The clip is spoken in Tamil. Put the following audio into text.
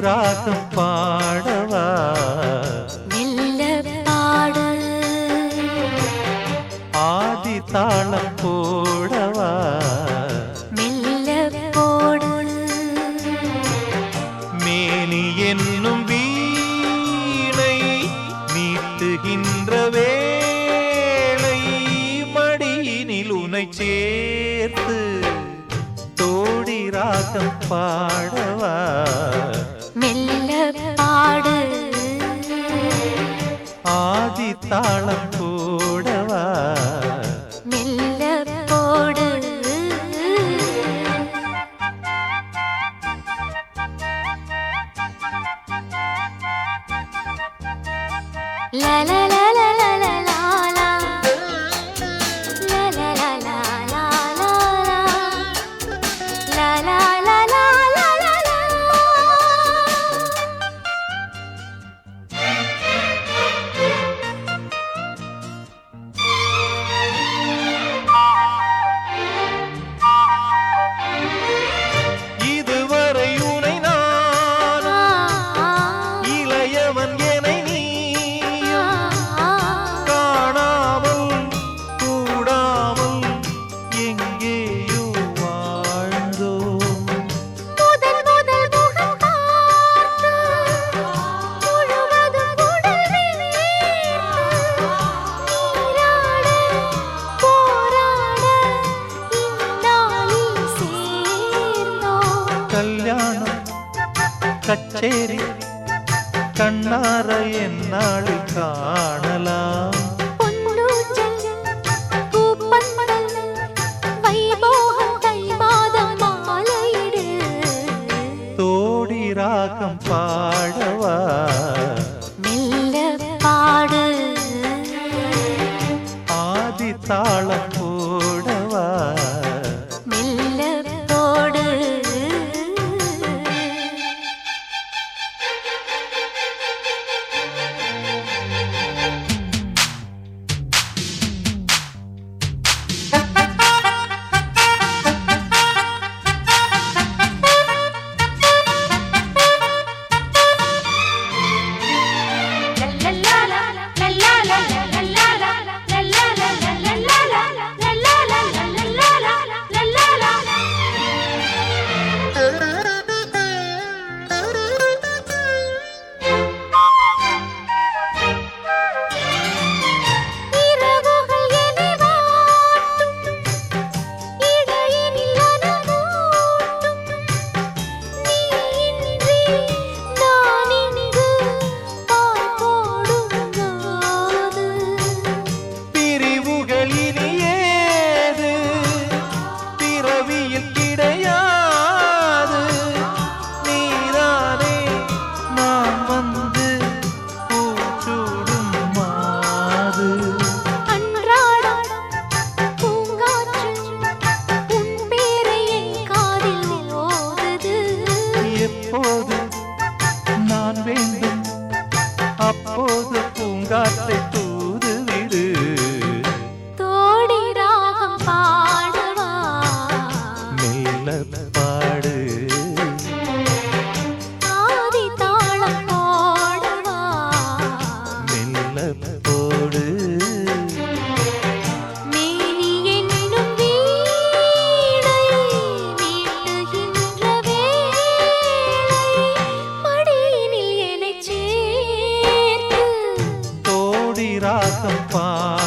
ராகம் பாடவா? ஆதி தாளம் போடவா? மேனி என்னும் வீணை நீட்டுகின்ற வேளை மடியினில் உனை சேர்த்து தோடி ராகம் பாடவா? മെല്ലപ്പാട് ആദിത്താളം കൂടവാ. മെല്ലപ്പോട് ലല கச்சேரி கண்ணார என்னாளில் காணலாம். தோடி ராகம் பாடவா? மெல்ல பாடு. ஆதி தாளம் எப்போது tirar a tampa.